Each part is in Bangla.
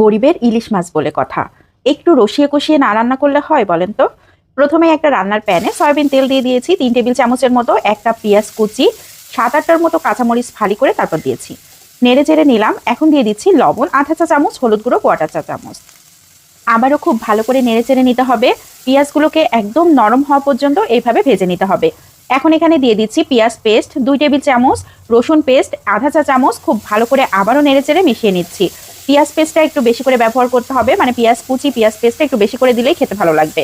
গরিবের ইলিশ মাছ বলে কথা। একটু রসিয়ে কষিয়ে না রান্না করলে হয় বলেন তো? প্রথমে একটা রান্নার প্যানে সয়াবিন তেল দিয়ে দিয়েছি, তিন টেবিল চামচের মতো, একটা পেঁয়াজ কুচি, সাত আটটার মতো কাঁচামরিচ ফালি করে তারপর দিয়েছি। নেড়ে চেড়ে নিলাম, এখন দিয়ে দিচ্ছি লবণ, আধা চা চামচ, হলুদ গুঁড়ো কোয়াটার চা চামচ। আবারও খুব ভালো করে নেড়ে চেড়ে নিতে হবে। পেঁয়াজগুলোকে একদম নরম হওয়া পর্যন্ত এইভাবে ভেজে নিতে হবে। এখন এখানে দিয়ে দিচ্ছি পেঁয়াজ পেস্ট, দুই টেবিল চামচ, রসুন পেস্ট, আধা চা চামচ, খুব ভালো করে আবারও নেড়ে চেড়ে মিশিয়ে নিচ্ছি। পেঁয়াজ পেস্টটা একটু বেশি করে ব্যবহার করতে হবে। মানে পেঁয়াজ, কুচি পেঁয়াজ পেস্টটা একটু বেশি করে দিলেই খেতে ভালো লাগবে।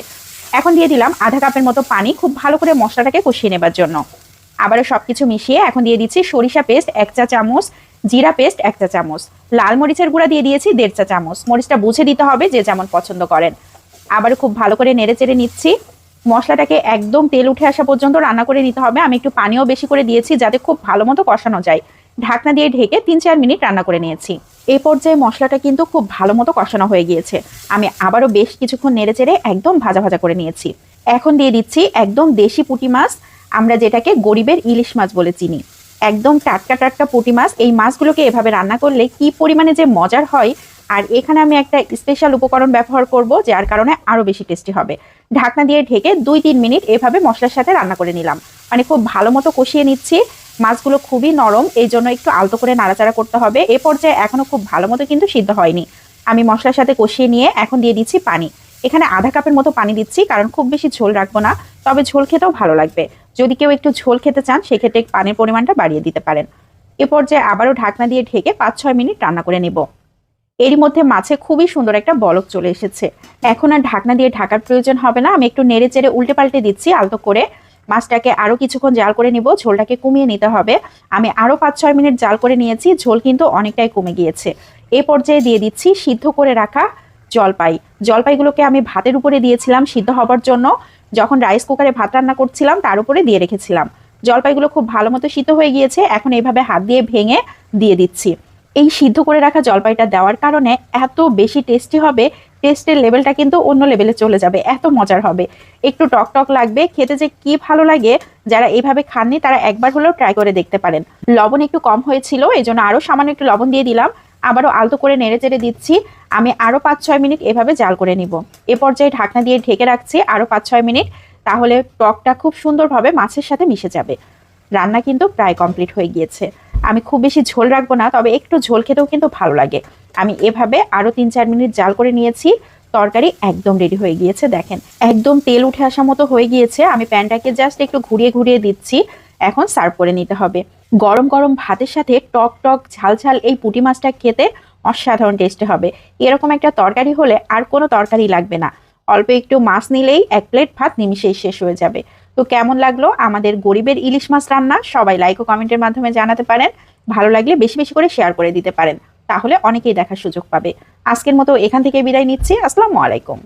এখন দিয়ে দিলাম আধা কাপের মতো পানি খুব ভালো করে মশলাটাকে কষিয়ে নেবার জন্য। আবারও সব কিছু মিশিয়ে এখন দিয়ে দিচ্ছি সরিষা পেস্ট এক চা চামচ, জিরা পেস্ট এক চা চামচ, লাল মরিচের গুঁড়া দিয়ে দিয়েছি দেড় চা চামচ। মরিচটা বুঝে দিতে হবে যে যেমন পছন্দ করেন। আবারও খুব ভালো করে নেড়ে চেড়ে নিচ্ছি। মশলাটাকে একদম তেল উঠে আসা পর্যন্ত রান্না করে নিতে হবে। আমি একটু পানিও বেশি করে দিয়েছি যাতে খুব ভালো মতো কষানো যায়। ঢাকনা দিয়ে ঢেকে তিন চার মিনিট রান্না করে নিয়েছি। এই পর্যায়ে মশলাটা কিন্তু খুব ভালো মতো কষানো হয়ে গিয়েছে। আমি আবারও বেশ কিছুক্ষণ নেড়ে চেড়ে একদম ভাজা ভাজা করে নিয়েছি। এখন দিয়ে দিচ্ছি একদম দেশি পুঁটি মাছ, আমরা যেটাকে গরিবের ইলিশ মাছ বলে চিনি। একদম টাটকা টাটকা পুঁটি মাছ, এই মাছগুলোকে এভাবে রান্না করলে কি পরিমাণে যে মজার হয়, আর এখানে আমি একটা স্পেশাল উপকরণ ব্যবহার করব, যার কারণে আরও বেশি টেস্টি হবে। ঢাকনা দিয়ে ঢেকে দুই তিন মিনিট এভাবে মশলার সাথে রান্না করে নিলাম। মানে খুব ভালো মতো কষিয়ে নিচ্ছি। মাছগুলো খুবই নরম, এই জন্য একটু আলতো করে নাড়াচাড়া করতে হবে। এ পর্যায়ে এখনও খুব ভালো মতো কিন্তু সিদ্ধ হয়নি। আমি মশলার সাথে কষিয়ে নিয়ে এখন দিয়ে দিচ্ছি পানি। এখানে আধা কাপের মতো পানি দিচ্ছি, কারণ খুব বেশি ঝোল রাখব না। তবে ঝোল খেতেও ভালো লাগবে। যদি কেউ একটু ঝোল খেতে চান, সেক্ষেত্রে পানির পরিমাণটা বাড়িয়ে দিতে পারেন। এ পর্যায়ে আবারও ঢাকনা দিয়ে ঢেকে পাঁচ ছয় মিনিট রান্না করে নেব। এরই মধ্যে মাছে খুবই সুন্দর একটা বলক চলে এসেছে। এখন আর ঢাকনা দিয়ে ঢাকার প্রয়োজন হবে না। আমি একটু নেড়ে চেড়ে উল্টে পাল্টে দিচ্ছি আলতো করে। মাছটাকে আরও কিছুক্ষণ জাল করে নিব, ঝোলটাকে কমিয়ে নিতে হবে। আমি আরও পাঁচ ছয় মিনিট জাল করে নিয়েছি, ঝোল কিন্তু অনেকটাই কমে গিয়েছে। এ পর্যায়ে দিয়ে দিচ্ছি সিদ্ধ করে রাখা জলপাই। জলপাইগুলোকে আমি ভাতের উপরে দিয়েছিলাম সিদ্ধ হবার জন্য। যখন রাইস কুকারে ভাত রান্না করছিলাম, তার উপরে দিয়ে রেখেছিলাম। জলপাইগুলো খুব ভালো মতো সিদ্ধ হয়ে গিয়েছে, এখন এইভাবে হাত দিয়ে ভেঙে দিয়ে দিচ্ছি। এই সিদ্ধ করে রাখা জলপাইটা দেওয়ার কারণে এত বেশি টেস্টি হবে টেস্টের লেভেলটা কিন্তু অন্য লেভেলে চলে যাবে, এত মজার হবে। একটু টক টক লাগবে, খেতে যে কি ভালো লাগে, যারা এইভাবে খাননি তারা একবার হলেও ট্রাই করে দেখতে পারেন। লবণ একটু কম হয়েছিল এই জন্য আরও সামান্য একটু লবণ দিয়ে দিলাম। আবারও আলতো করে নেড়ে চেড়ে দিচ্ছি। আমি আরও পাঁচ ছয় মিনিট এভাবে জাল করে নিব। এ পর্যায়ে ঢাকনা দিয়ে ঢেকে রাখছি আরও পাঁচ ছয় মিনিট। তাহলে টকটা খুব সুন্দরভাবে মাছের সাথে মিশে যাবে। রান্না কিন্তু প্রায় কমপ্লিট হয়ে গিয়েছে। আমি খুব বেশি ঝোল রাখব না, তবে একটু ঝোল খেতেও কিন্তু ভালো লাগে। আমি এভাবে আরও তিন চার মিনিট জাল করে নিয়েছি। তরকারি একদম রেডি হয়ে গিয়েছে, দেখেন। একদম তেল উঠে আসা মতো হয়ে গিয়েছে। আমি প্যানটাকে জাস্ট একটু ঘুরিয়ে ঘুরিয়ে দিচ্ছি। এখন সার্ভ করে নিতে হবে। গরম গরম ভাতের সাথে টক টক ঝাল ঝাল এই পুঁটি মাছটা খেতে অসাধারণ টেস্টে হবে। এরকম একটা তরকারি হলে আর কোনো তরকারি লাগবে না। অল্প একটু মাছ নিলেই এক প্লেট ভাত নিমিশেই শেষ হয়ে যাবে। তো কেমন লাগল আমাদের গরিবের ইলিশ মাছ রান্না? সবাই লাইক ও কমেন্টের মাধ্যমে জানাতে পারেন। ভালো লাগলে বেশি বেশি করে শেয়ার করে দিতে পারেন। তাহলে অনেকেই দেখার সুযোগ পাবে। আজকের মতো এখান থেকে বিদায় নিচ্ছি। আসসালামু আলাইকুম।